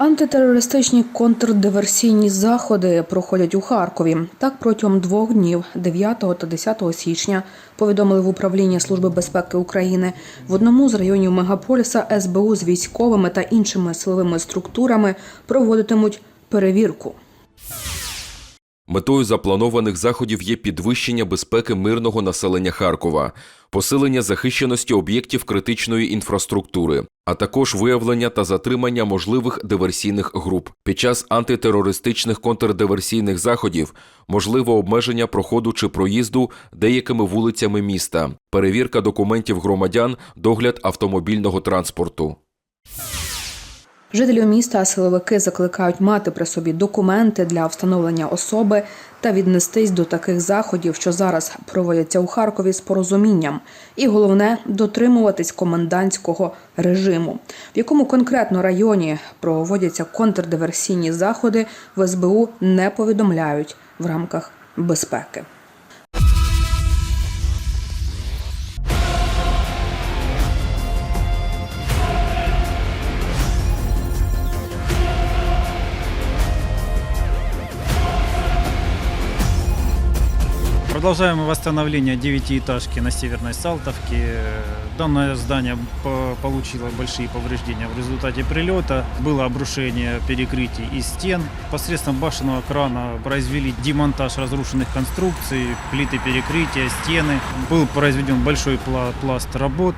Антитерористичні контрдиверсійні заходи проходять у Харкові. Так протягом двох днів, 9 та 10 січня, повідомили в управлінні Служби безпеки України. В одному з районів мегаполіса СБУ з військовими та іншими силовими структурами проводитимуть перевірку. Метою запланованих заходів є підвищення безпеки мирного населення Харкова, посилення захищеності об'єктів критичної інфраструктури, а також виявлення та затримання можливих диверсійних груп. Під час антитерористичних контрдиверсійних заходів можливе обмеження проходу чи проїзду деякими вулицями міста, перевірка документів громадян, догляд автомобільного транспорту. Жителів міста силовики закликають мати при собі документи для встановлення особи та віднестись до таких заходів, що зараз проводяться у Харкові з порозумінням. І головне дотримуватись комендантського режиму, в якому конкретно районі проводяться контрдиверсійні заходи, в СБУ не повідомляють в рамках безпеки. Продолжаем восстановление девятиэтажки на Северной Салтовке. Данное здание по- получило большие повреждения в результате прилета. Было обрушение перекрытий и стен. Посредством башенного крана произвели демонтаж разрушенных конструкций, плиты перекрытия, стены. Был произведен большой пла- пласт работ.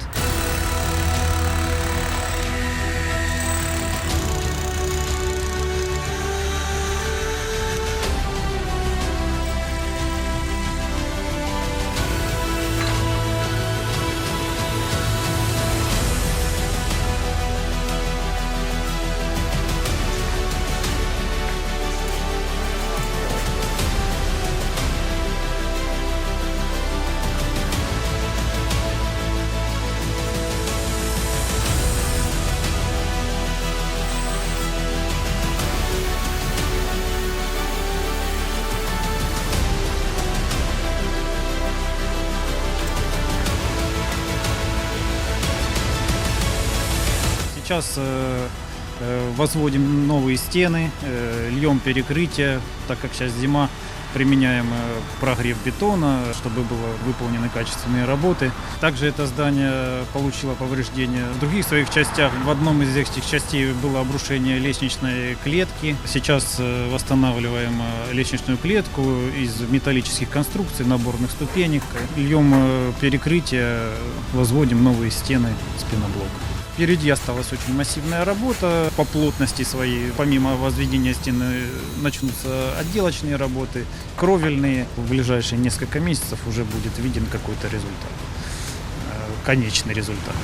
Сейчас э, э, возводим новые стены, э, льем перекрытие, так как сейчас зима, применяем прогрев бетона, чтобы было выполнены качественные работы. Также это здание получило повреждения в других своих частях. В одном из этих частей было обрушение лестничной клетки. Сейчас восстанавливаем лестничную клетку из металлических конструкций, наборных ступенек. Льем перекрытие, возводим новые стены спиноблока. Впереди осталась очень массивная работа по плотности своей. Помимо возведения стены начнутся отделочные работы, кровельные. В ближайшие несколько месяцев уже будет виден какой-то результат, э, конечный результат.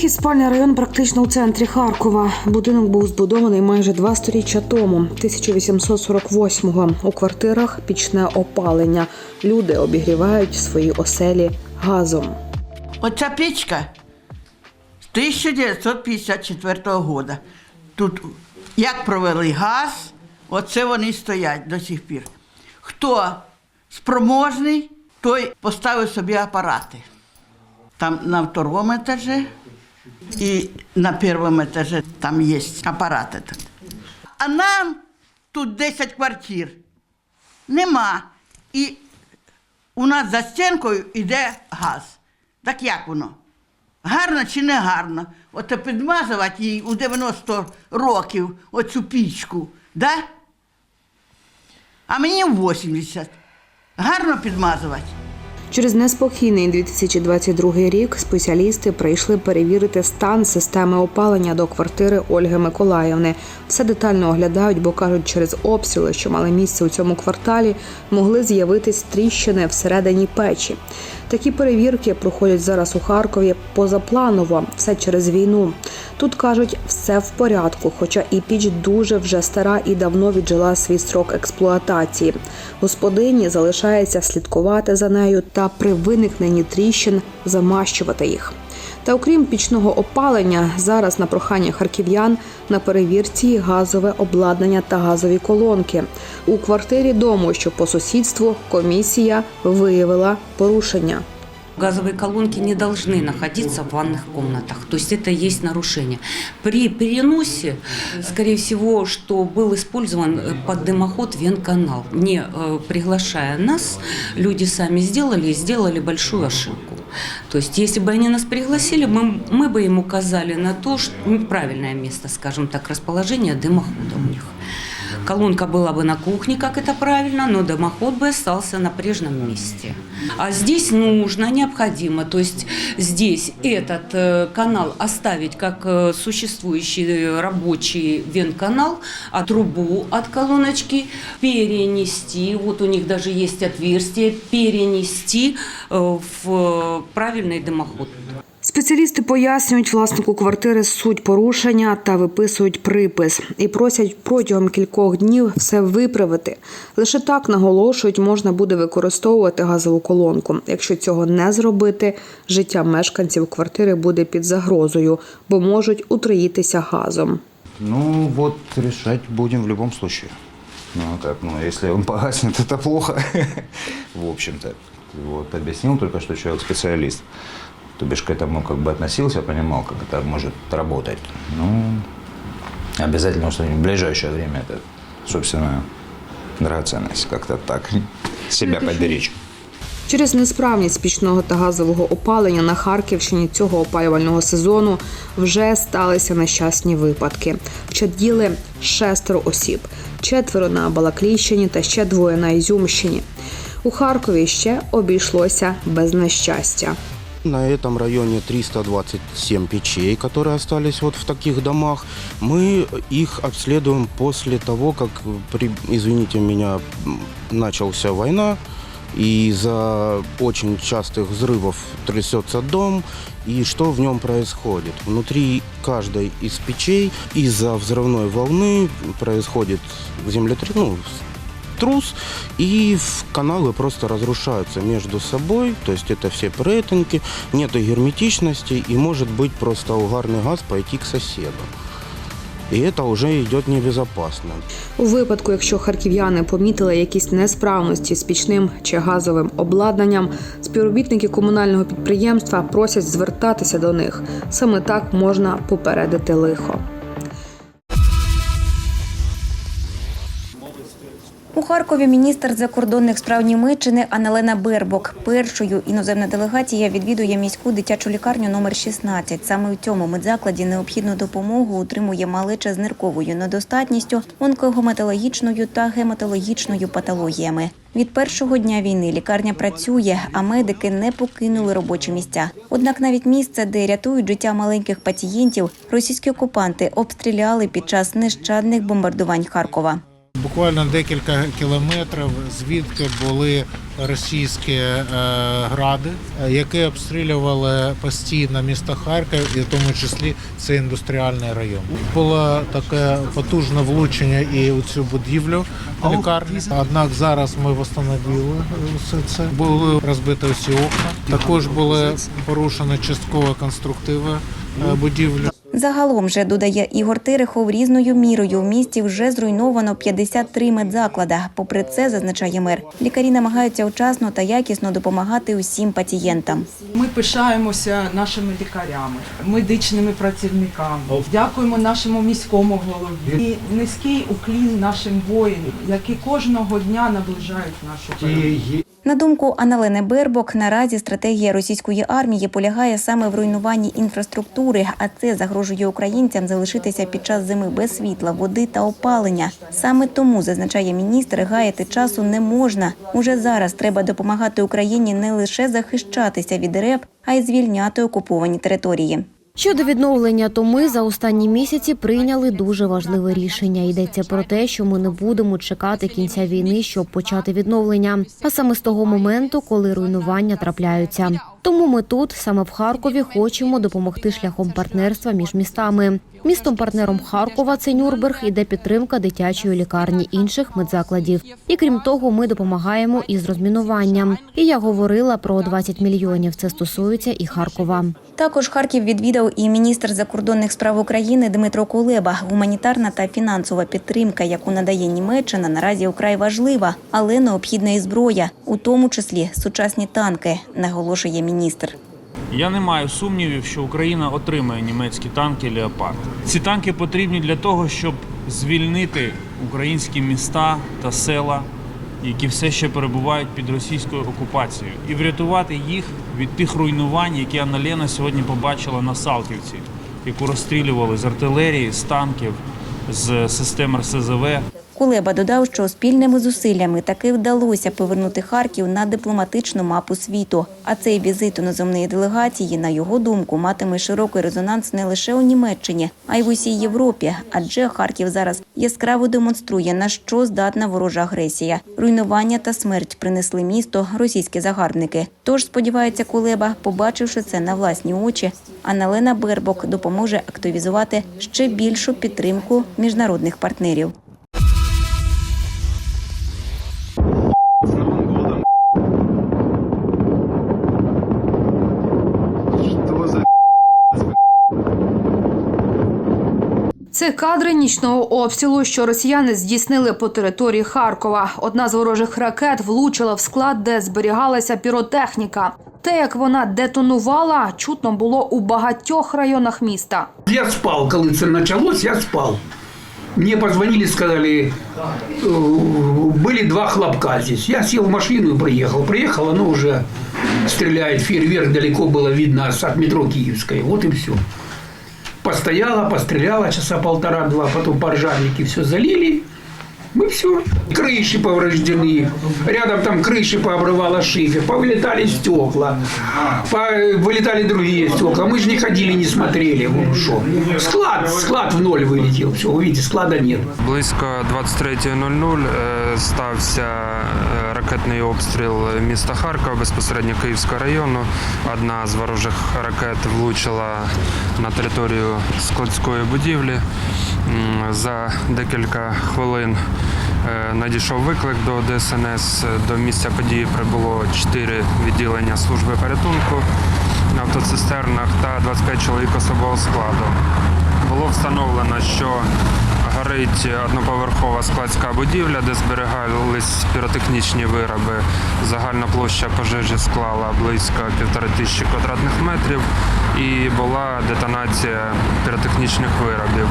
Тихий спальний район практично у центрі Харкова. Будинок був збудований майже два сторіччя тому, 1848-го. У квартирах пічне опалення. Люди обігрівають свої оселі газом. Оця печка з 1954 року. Тут як провели газ, оце вони стоять до сих пір. Хто спроможний, той поставив собі апарати. Там на второму етажі і на першому етажі там є апарати. Тут. А нам тут 10 квартир. Нема. І у нас за стінкою йде газ. Так як воно? Гарно чи не гарно? От підмазувати їй у 90 років оцю пічку, да? А мені в 80. Гарно підмазувати. Через неспокійний 2022 рік спеціалісти прийшли перевірити стан системи опалення до квартири Ольги Миколаївни. Все детально оглядають, бо кажуть, через обстріли, що мали місце у цьому кварталі, могли з'явитись тріщини всередині печі. Такі перевірки проходять зараз у Харкові позапланово, все через війну. Тут кажуть, все в порядку, хоча і піч дуже вже стара і давно віджила свій строк експлуатації. Господині залишається слідкувати за нею та та при виникненні тріщин замащувати їх. Та окрім пічного опалення, зараз на прохання харків'ян на перевірці газове обладнання та газові колонки. У квартирі дому, що по сусідству, комісія виявила порушення. Газовые колонки не должны находиться в ванных комнатах. То есть это есть нарушение. При переносе, скорее всего, что был использован э, под дымоход венканал. Не э, приглашая нас, люди сами сделали и сделали большую ошибку. То есть, если бы они нас пригласили, мы, мы бы им указали на то, что ну, правильное место, скажем так, расположения дымохода у них. Колонка была бы на кухне, как это правильно, но дымоход бы остался на прежнем месте. А здесь нужно, необходимо, то есть здесь этот э, канал оставить как э, существующий э, рабочий вентканал, а трубу от колоночки перенести, вот у них даже есть отверстие, перенести в правильный дымоход. Спеціалісти пояснюють власнику квартири суть порушення та виписують припис і просять протягом кількох днів все виправити. Лише так наголошують, можна буде використовувати газову колонку. Якщо цього не зробити, життя мешканців квартири буде під загрозою, бо можуть утруїтися газом. Ну, вот решать будем в любом случае. Ну, как, ну, если он погаснет, это плохо. В общем-то. Вот, объяснил только, что человек специалист. То бишь к этому как бы относился, понимал, как это может работать. Ну, обязательно устраним. В ближайшее время это, собственно, драгоценность. Как-то так. Себя поберечь. Через несправність пічного та газового опалення на Харківщині цього опалювального сезону вже сталися нещасні випадки. Вчаділи шестеро осіб, четверо на Балаклійщині та ще двоє на Ізюмщині. У Харкові ще обійшлося без нещастя. На этом районе 327 печей, которые остались вот в таких домах. Мы их обследуем после того, как, при, извините меня, начался война. И из-за очень частых взрывов трясется дом. И что в нем происходит? Внутри каждой из печей из-за взрывной волны происходит землетрясение, ну, трус, и в каналы просто разрушаются между собой, то есть это все прейтинги, нет герметичности, и может быть просто угарный газ пойти к соседу. И это уже идет небезопасно. У випадку, якщо харків'яни помітили якісь несправності з пічним чи газовим обладнанням, співробітники комунального підприємства просять звертатися до них. Саме так можна попередити лихо. У Харкові міністр закордонних справ Німеччини Анелена Бербок. Першою іноземна делегація відвідує міську дитячу лікарню номер 16. Саме у цьому медзакладі необхідну допомогу отримує малеча з нирковою недостатністю, онкогематологічною та гематологічною патологіями. Від першого дня війни лікарня працює, а медики не покинули робочі місця. Однак навіть місце, де рятують життя маленьких пацієнтів, російські окупанти обстріляли під час нещадних бомбардувань Харкова. Буквально декілька кілометрів звідки були російські е, гради, які обстрілювали постійно місто Харків, і в тому числі це індустріальний район. Було таке потужне влучення і у цю будівлю лікарні. Однак зараз ми встановили все це. Були розбиті всі окна. Також були порушені частково конструктиви е, будівлі. Загалом же додає Ігор Терехов різною мірою в місті вже зруйновано 53 медзаклада. Попри це, зазначає мер, лікарі намагаються вчасно та якісно допомагати усім пацієнтам. Ми пишаємося нашими лікарями, медичними працівниками. Дякуємо нашому міському голові. І низький уклін нашим воїнам, які кожного дня наближають нашу перемогу. На думку Аналени Бербок, наразі стратегія російської армії полягає саме в руйнуванні інфраструктури, а це загрожує українцям залишитися під час зими без світла, води та опалення. Саме тому зазначає міністр, гаяти часу не можна. Уже зараз треба допомагати Україні не лише захищатися від РЕП, а й звільняти окуповані території. Щодо відновлення, то ми за останні місяці прийняли дуже важливе рішення. Йдеться про те, що ми не будемо чекати кінця війни, щоб почати відновлення, а саме з того моменту, коли руйнування трапляються. Тому ми тут, саме в Харкові, хочемо допомогти шляхом партнерства між містами. Містом партнером Харкова це Нюрнберг іде підтримка дитячої лікарні інших медзакладів. І крім того, ми допомагаємо із розмінуванням. І я говорила про 20 мільйонів. Це стосується і Харкова. Також Харків відвідав і міністр закордонних справ України Дмитро Кулеба. Гуманітарна та фінансова підтримка, яку надає Німеччина, наразі украй важлива, але необхідна і зброя, у тому числі сучасні танки, наголошує міністр. Я не маю сумнівів, що Україна отримає німецькі танки Леопард. Ці танки потрібні для того, щоб звільнити українські міста та села, які все ще перебувають під російською окупацією, і врятувати їх від тих руйнувань, які Анна сьогодні побачила на Салтівці, яку розстрілювали з артилерії, з танків, з систем РСЗВ. Кулеба додав, що спільними зусиллями таки вдалося повернути Харків на дипломатичну мапу світу. А цей візит іноземної делегації, на його думку, матиме широкий резонанс не лише у Німеччині, а й в усій Європі. Адже Харків зараз яскраво демонструє, на що здатна ворожа агресія. Руйнування та смерть принесли місто російські загарбники. Тож сподівається Кулеба, побачивши це на власні очі, Анна-Лена Бербок допоможе активізувати ще більшу підтримку міжнародних партнерів. Це кадри нічного обстрілу, що росіяни здійснили по території Харкова. Одна з ворожих ракет влучила в склад, де зберігалася піротехніка. Те, як вона детонувала, чутно було у багатьох районах міста. Я спал, когда это началось, я спал. Мне позвонили, сказали, э, были два хлопка здесь. Я сел в машину и приехал. Приехал, оно уже стреляет, фейерверк далеко было видно от метро Киевской. Вот и все. Постояла, постреляла часа полтора-два, потом пожарники все залили. Мы все. Крыши повреждены. Рядом там крыши пообрывало шифер. Повылетали стекла. По- Вылетали другие стекла. Мы же не ходили, не смотрели. Вот что. Склад, склад в ноль вылетел. Все, увидите, склада нет. Близько 23.00 е, стався е, ракетний обстріл міста Харкова, безпосередньо Київського району. Одна з ворожих ракет влучила на територію складської будівлі. М, За декілька хвилин е, надійшов виклик до ДСНС. До місця події прибуло 4 відділення служби порятунку на автоцистернах та 25 чоловік особового складу. Було встановлено, що горить одноповерхова складська будівля, де зберігались піротехнічні вироби. Загальна площа пожежі склала близько півтори тисячі квадратних метрів і була детонація піротехнічних виробів.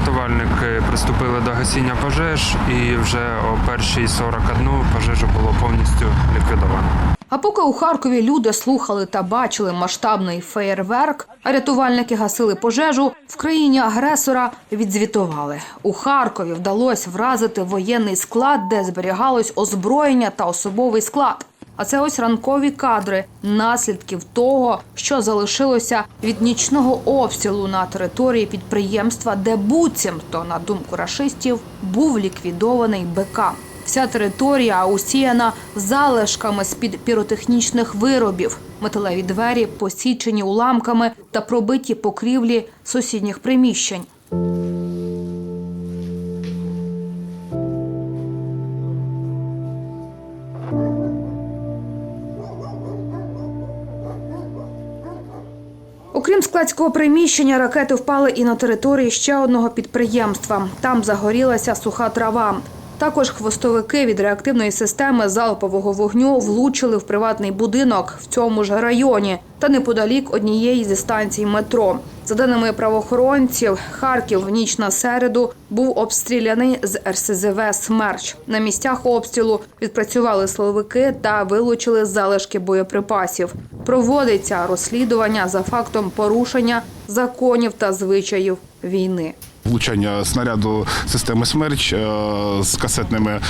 Рятувальники приступили до гасіння пожеж і вже о 1.41 пожежу було повністю ліквідовано. А поки у Харкові люди слухали та бачили масштабний феєрверк, а рятувальники гасили пожежу, в країні агресора відзвітували. У Харкові вдалося вразити воєнний склад, де зберігалось озброєння та особовий склад. А це ось ранкові кадри наслідків того, що залишилося від нічного обстрілу на території підприємства, де буцімто, на думку рашистів, був ліквідований БК. Вся територія усіяна залишками з-під піротехнічних виробів, металеві двері посічені уламками та пробиті покрівлі сусідніх приміщень. Окрім складського приміщення, ракети впали і на території ще одного підприємства. Там загорілася суха трава. Також хвостовики від реактивної системи залпового вогню влучили в приватний будинок в цьому ж районі та неподалік однієї зі станцій метро. За даними правоохоронців, Харків в ніч на середу був обстріляний з РСЗВ «Смерч». На місцях обстрілу відпрацювали силовики та вилучили залишки боєприпасів. Проводиться розслідування за фактом порушення законів та звичаїв війни. Влучання снаряду системи «Смерч» е, з касетними,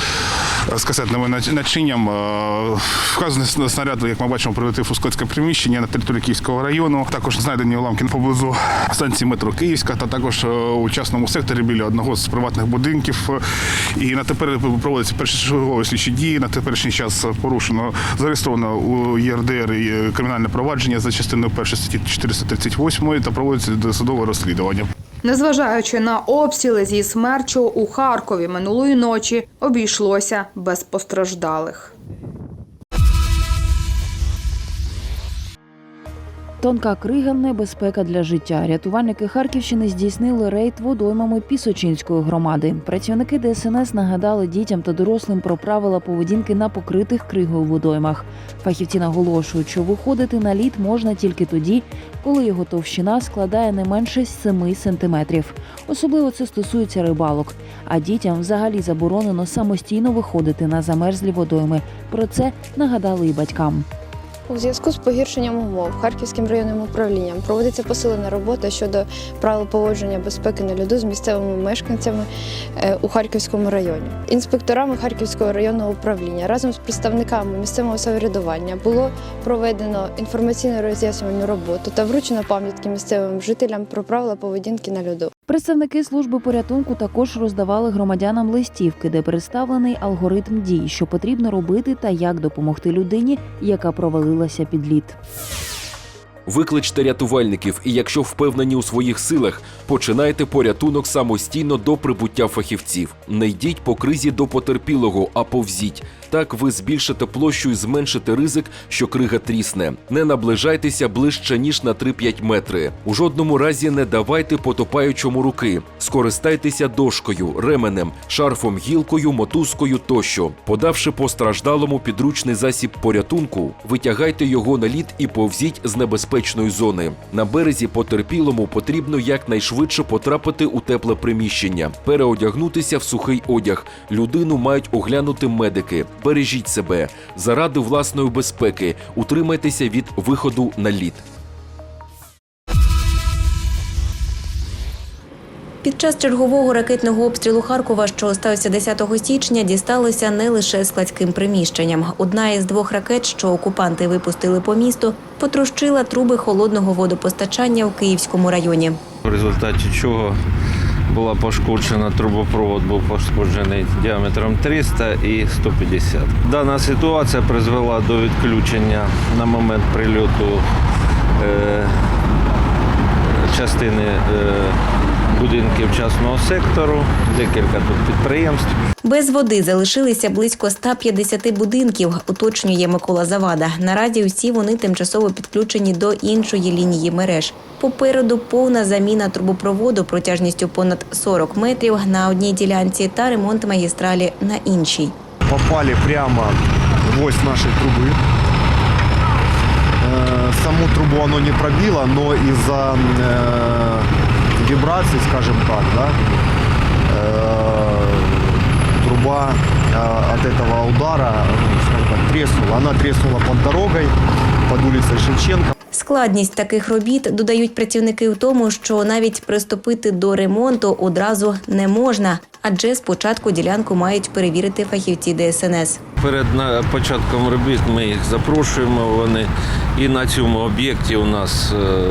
з касетним нач- начинням. Е, Вказаний снаряд, як ми бачимо, прилетів у складське приміщення на території Київського району. Також знайдені уламки поблизу станції метро Київська та також е, у частному секторі біля одного з приватних будинків. І на тепер проводяться першочергові слідчі дії. На теперішній час порушено зареєстровано у ЄРДР кримінальне провадження за частиною 1 статті 438 та проводиться досудове розслідування. Незважаючи на обстріли зі смерчу у Харкові минулої ночі обійшлося без постраждалих. Тонка крига небезпека для життя. Рятувальники Харківщини здійснили рейд водоймами Пісочинської громади. Працівники ДСНС нагадали дітям та дорослим про правила поведінки на покритих кригою водоймах. Фахівці наголошують, що виходити на лід можна тільки тоді, коли його товщина складає не менше 7 сантиметрів. Особливо це стосується рибалок. А дітям взагалі заборонено самостійно виходити на замерзлі водойми. Про це нагадали і батькам. У зв'язку з погіршенням умов Харківським районним управлінням проводиться посилена робота щодо правил поводження безпеки на льоду з місцевими мешканцями е, у Харківському районі. Інспекторами Харківського районного управління разом з представниками місцевого самоврядування було проведено інформаційно роз'яснювальну роботу та вручено пам'ятки місцевим жителям про правила поведінки на льоду. Представники служби порятунку також роздавали громадянам листівки, де представлений алгоритм дій, що потрібно робити та як допомогти людині, яка провалилася під лід. Викличте рятувальників, і якщо впевнені у своїх силах, починайте порятунок самостійно до прибуття фахівців. Не йдіть по кризі до потерпілого, а повзіть. Так ви збільшите площу і зменшите ризик, що крига трісне. Не наближайтеся ближче ніж на 3-5 метри. У жодному разі не давайте потопаючому руки. Скористайтеся дошкою, ременем, шарфом, гілкою, мотузкою тощо. Подавши постраждалому підручний засіб порятунку, витягайте його на лід і повзіть з небезпечної зони. На березі потерпілому потрібно якнайшвидше потрапити у тепле приміщення, переодягнутися в сухий одяг. Людину мають оглянути медики. Бережіть себе заради власної безпеки. Утримайтеся від виходу на лід. Під час чергового ракетного обстрілу Харкова, що стався 10 січня, дісталося не лише складським приміщенням. Одна із двох ракет, що окупанти випустили по місту, потрощила труби холодного водопостачання в Київському районі. В результаті чого була пошкоджена трубопровод, був пошкоджений діаметром 300 і 150. Дана ситуація призвела до відключення на момент прильоту е, частини е, будинків частного сектору, декілька тут підприємств. Без води залишилися близько 150 будинків, уточнює Микола Завада. Наразі усі вони тимчасово підключені до іншої лінії мереж. Попереду повна заміна трубопроводу протяжністю понад 40 метрів на одній ділянці та ремонт магістралі на іншій. попали прямо в ось нашей трубы. Э, Саму трубу оно не пробило, но из-за вибраций, скажем так, да, труба от этого удара, ну, скажем так, треснула. Она треснула под дорогой, под улицей Шевченко. Складність таких робіт додають працівники в тому, що навіть приступити до ремонту одразу не можна, адже спочатку ділянку мають перевірити фахівці ДСНС. Перед початком робіт ми їх запрошуємо. Вони і на цьому об'єкті у нас е,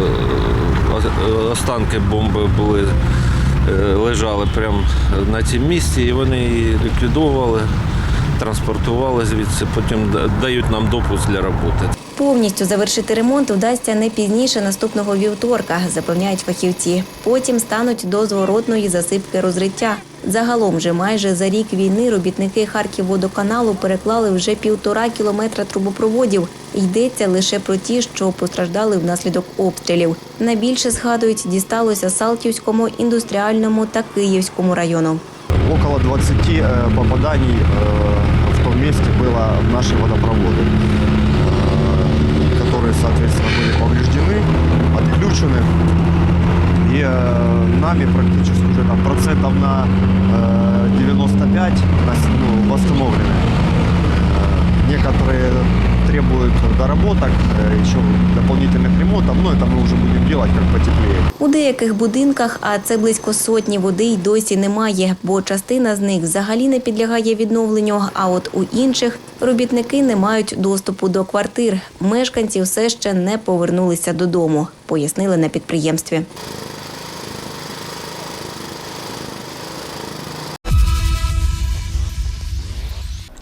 останки бомби були е, лежали прямо на цьому місці, і вони її ліквідовували, транспортували звідси. Потім дають нам допуск для роботи. Повністю завершити ремонт вдасться не пізніше наступного вівторка, запевняють фахівці. Потім стануть до зворотної засипки розриття. Загалом же майже за рік війни робітники Харківводоканалу переклали вже півтора кілометра трубопроводів. Йдеться лише про ті, що постраждали внаслідок обстрілів. Найбільше згадують, дісталося Салтівському, індустріальному та Київському району. Около 20 э, попаданий э, в том месте было в наши водопроводы, э, нами практически уже там процентов на э, 95 нас, ну, восстановлены. Э, некоторые требует доработок, э, еще дополнительных ремонтов, но это мы уже будем делать как потеплее. У деяких будинках, а це близько сотні води й досі немає, бо частина з них взагалі не підлягає відновленню. А от у інших робітники не мають доступу до квартир. Мешканці все ще не повернулися додому, пояснили на підприємстві.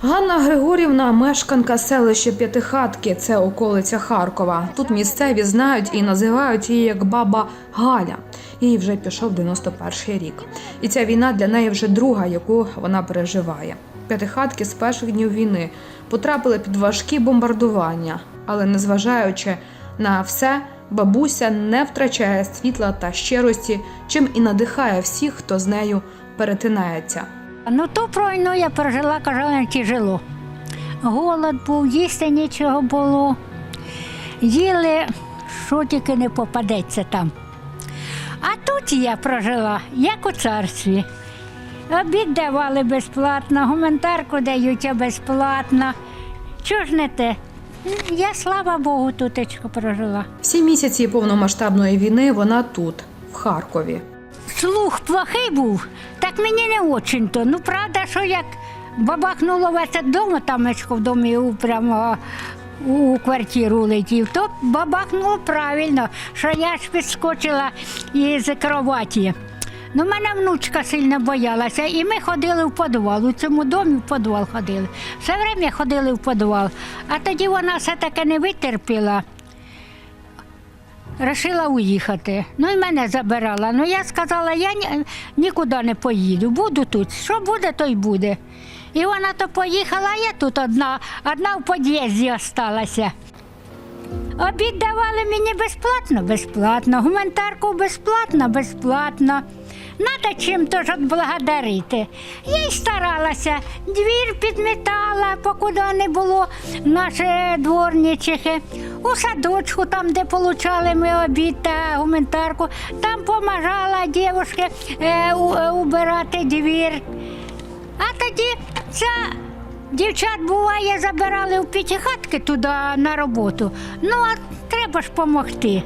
Ганна Григорівна мешканка селища П'ятихатки, це околиця Харкова. Тут місцеві знають і називають її як баба Галя. Їй вже пішов 91-й рік. І ця війна для неї вже друга, яку вона переживає. П'ятихатки з перших днів війни потрапили під важкі бомбардування, але незважаючи на все, бабуся не втрачає світла та щирості, чим і надихає всіх, хто з нею перетинається. Ну ту війну я пережила, кажу, тяжело. Голод був, їсти нічого було. Їли, що тільки не попадеться там. А тут я прожила, як у царстві. Обід давали безплатно, гуманітарку дають безплатно. Чого ж не те? Я, слава Богу, тутечко прожила. Всі місяці повномасштабної війни вона тут, в Харкові. Слух плохий був, так мені не очень-то. Ну, правда, що як бабахнуло весь вдома, там мешкав в домі прямо у квартиру летів, то бабахнуло правильно, що я ж підскочила із кроваті. Ну, мене внучка сильно боялася, і ми ходили в підвал. У цьому домі в підвал ходили. Все время ходили в підвал. А тоді вона все-таки не витерпіла. Рішила уїхати. Ну і мене забирала. Ну я сказала, я ні, нікуди не поїду, буду тут. Що буде, то й буде. І вона то поїхала, а я тут одна, одна в під'їзді залишилася. Обід давали мені безплатно, безплатно, гуманітарку безплатно, безплатно. Надо чим-то ж отблагодарити. Я й старалася, двір підмітала, покуди не було наші дворничихи. У садочку, там, де получали ми обід та гуманітарку, там допомагала дівчинки е, е, убирати двір. А тоді ця дівчат буває, забирали в п'ятихатки туди на роботу. Ну, а треба ж допомогти.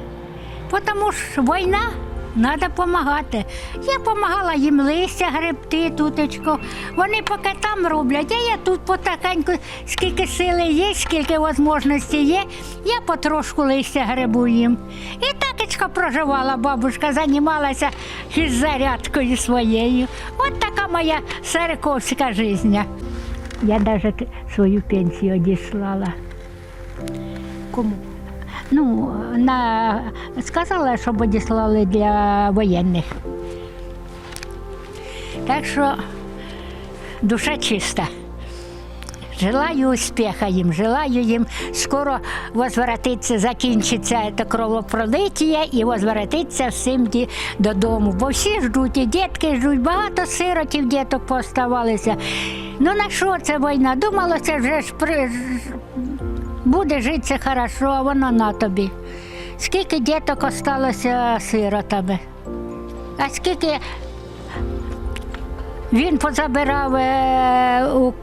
Тому що війна, треба допомагати. Я допомагала їм листя гребти тутечко. Вони поки там роблять, а я тут потихеньку, скільки сили є, скільки можливості є, я потрошку листя гребу їм. І такечко проживала бабушка, займалася зарядкою своєю. От така моя сариковська життя. Я навіть свою пенсію одіслала. Кому? Ну, на... сказала, щоб одіслали для воєнних. Так що душа чиста. Желаю успіха їм, желаю їм скоро возвратитися, закінчиться це кровопролиття і возвратитися всім додому. Бо всі ждуть, і дітки ждуть, багато сиротів діток поставалися. Ну на що це війна? Думалося, вже ж при... буде житися хорошо, а воно на тобі. Скільки діток осталося сиротами? А скільки він позабирав е,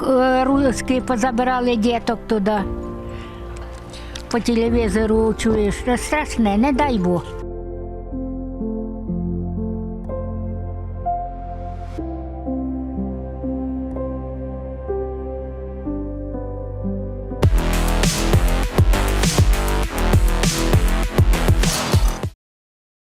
е, русські позабирали діток туди. По телевізору чуєш, страшне, не дай Бог.